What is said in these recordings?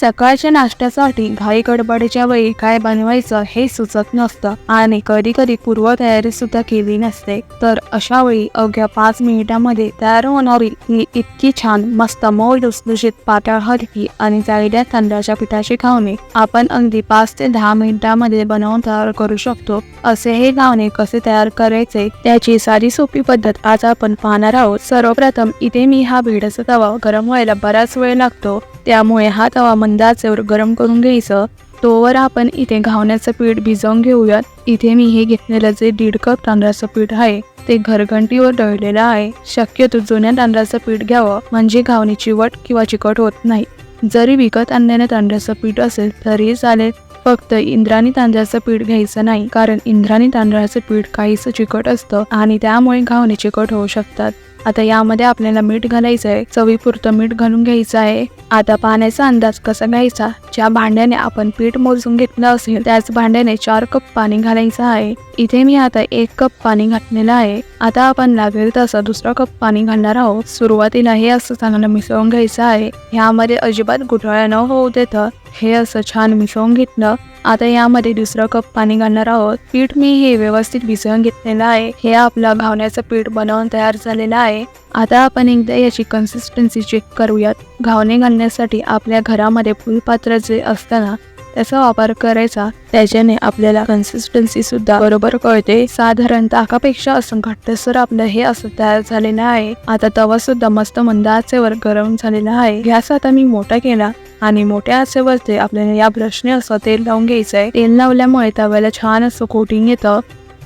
सकाळच्या नाश्त्यासाठी घाई गडबडीच्या वेळी काय बनवायचं हे सुचत नसतं आणि कधी कधी पूर्वतयारी सुद्धा केली नसते. तर अशा वेळी अवघ्या पाच मिनिटांमध्ये तयार होणारी ही इतकी छान मस्त मऊ लुसलुशीत पातळ हलकी आणि जाळीदार तांदळाच्या पिठाची खावणे आपण अगदी पाच ते दहा मिनिटांमध्ये बनवून तयार करू शकतो. असे हे खावणे कसे तयार करायचे त्याची साधी सोपी पद्धत आज आपण पाहणार आहोत. सर्वप्रथम इथे मी हा भिडचा तवा गरम व्हायला बराच वेळ लागतो. त्यामुळे हा तवा मंद गरम करून घ्यायचं तोवर आपण इथे घावण्याचं पीठ भिजवून घेऊयात. इथे मी हे घेतलेलं जे दीड कप तांदळाचं पीठ आहे ते घरघंटीवर दळलेलं आहे. शक्यतो जुन्या तांदळाचं पीठ घ्यावं म्हणजे घावणी चिवट किंवा चिकट होत नाही. जरी विकत आणल्याने तांदळाचं पीठ असेल तरी चालेल फक्त इंद्राणी तांदळाचं पीठ घ्यायचं नाही कारण इंद्राणी तांदळाचं पीठ काहीसं चिकट असतं आणि त्यामुळे घावणे चिकट होऊ शकतात. आता यामध्ये आपल्याला मीठ घालायचं आहे चवीपुरतं मीठ घालून घ्यायचं आहे. आता पाण्याचा अंदाज कसा घ्यायचा? ज्या भांड्याने आपण पीठ मोजून घेतलं असेल त्याच भांड्याने चार कप पाणी घालायचं आहे. इथे मी आता एक कप पाणी घातलेलं आहे. आता आपण लागेल तसं दुसरा कप पाणी घालणार आहोत. सुरुवातीला हे असं चांगलं मिसळून घ्यायचं आहे. ह्यामध्ये अजिबात गुठळ्या न होऊ देतं हे असं छान मिसळून घेतलं. आता यामध्ये दुसरं कप पाणी घालणार आहोत. पीठ मी हे व्यवस्थित भिजवून घेतलेलं आहे. हे आपलं घावण्याचं पीठ बनवून तयार झालेलं आहे. आता आपण एकदा याची कन्सिस्टन्सी चेक करूयात. घावणे घालण्यासाठी आपल्या घरामध्ये फुलपात्र जे असतं ना त्याचा वापर करायचा त्याच्याने आपल्याला कन्सिस्टन्सी सुद्धा बरोबर कळते. साधारण ताकापेक्षा असं घट्टसर आपलं हे असं तयार झालेलं आहे. आता तवा सुद्धा मस्त मंद आचेवर गरम झालेला आहे. गॅस आता मी मोठा केला आणि मोठ्या आचेवरती आपल्याला या ब्रशने असं तेल लावून घ्यायचं आहे तेल लावल्यामुळे तव्याला छान असं कोटिंग येतं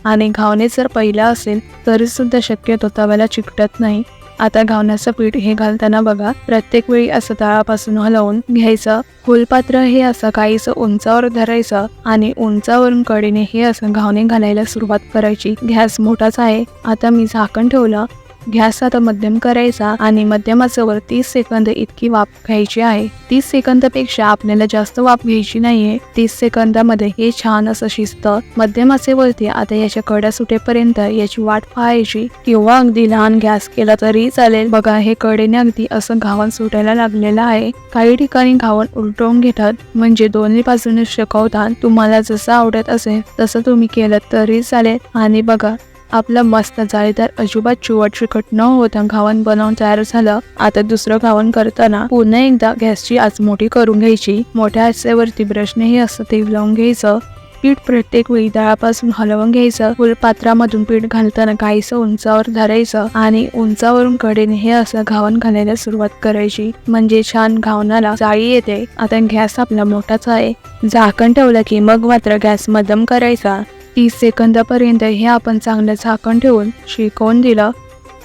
आणि घावणे जर पहिला असेल तरी सुद्धा शक्यतो तव्याला चिकटत नाही. आता घावण्याचं पीठ हे घालताना बघा प्रत्येक वेळी असं तळापासून हलवून घ्यायचं. फुलपात्र हे असं काहीसं उंचावर धरायचं आणि उंचावरून कडेने हे असं घावणे घालायला सुरुवात करायची. गॅस मोठाच आहे. आता मी झाकण ठेवलं. गॅस आता मध्यम करायचा आणि मध्यमाचवर तीस सेकंद इतकी वाफ घ्यायची आहे. तीस सेकंदापेक्षा आपल्याला जास्त वाफ घ्यायची नाहीये. तीस सेकंदामध्ये हे छान असं शिस्त मध्यमाचेवरती आता याच्या कड्या सुटेपर्यंत याची वाट पाहायची किंवा अगदी लहान गॅस केला तरी चालेल. बघा हे कडेने अगदी असं घावन सुटायला लागलेलं आहे. काही ठिकाणी घावन उलटवून घेतात. म्हणजे दोन्ही बाजूने शिकवतात. तुम्हाला जसं आवडत असेल तसं तुम्ही केलं तरी चालेल. आणि बघा आपलं मस्त जाळीदार अजिबात चिवट चिकट न होता घावन बनवून तयार झालं. आता दुसरं घावन करताना पुन्हा एकदा गॅसची आज मोठी करून घ्यायची. मोठ्या आचेवरती ब्रशनेही असं तेल लावून घ्यायचं. पीठ प्रत्येक वेळी दळापासून हलवून घ्यायचं. फुलपात्रामधून पीठ घालताना काहीसं उंचावर धरायचं आणि उंचावरून कडेने हे असं घावन घालायला सुरुवात करायची. म्हणजे छान घावनाला जाळी येते. आता गॅस आपला मोठाच आहे. झाकण ठेवलं की मग मात्र गॅस मध्यम करायचा. तीस सेकंदापर्यंत हे आपण चांगलं झाकण ठेवून शिकवून दिलं.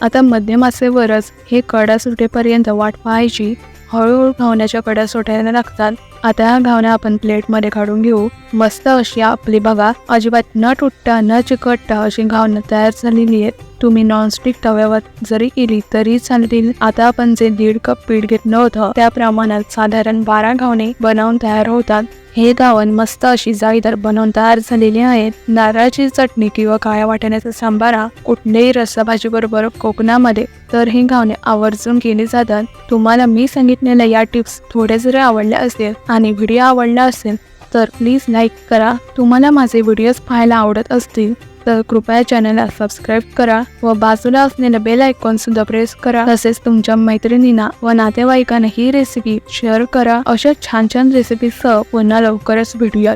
आता मध्यमासेवरच हे कडा सुटेपर्यंत वाट पाहायची. हळूहळू घावण्याच्या कडा सुटायला लागतात. आता ह्या घावण्या आपण प्लेटमध्ये काढून घेऊ. मस्त अशी आपली बघा अजिबात न तुटता न चिकटता अशी घावणं तयार झालेली आहेत. तुम्ही नॉनस्टिक तव्यावर जरी केली तरी चालतील. आता आपण जे दीड कप पीठ घेतलं होतं त्या प्रमाणात साधारण बारा घावणे बनवून तयार होतात. हे गावन मस्त अशी जाळीदार बनवून तयार झालेली आहेत. नारळाची चटणी किंवा काळ्या वाटण्याचा सांबारा कुठल्याही रस्साभाजी बरोबर कोकणामध्ये तर हे गावणे आवर्जून केली जातात. तुम्हाला मी सांगितलेल्या या टिप्स थोड्या जरी आवडल्या असतील आणि व्हिडिओ आवडला असेल तर प्लीज लाईक करा. तुम्हाला माझे व्हिडिओज पाहायला आवडत असतील तर कृपया चॅनलला सबस्क्राईब करा व बाजूला असलेलं बेल आयकॉन सुद्धा प्रेस करा. तसेच तुमच्या मैत्रिणींना व नातेवाईकांना ही रेसिपी शेअर करा. अशा छान छान रेसिपीसह पुन्हा लवकरच भेटूयात.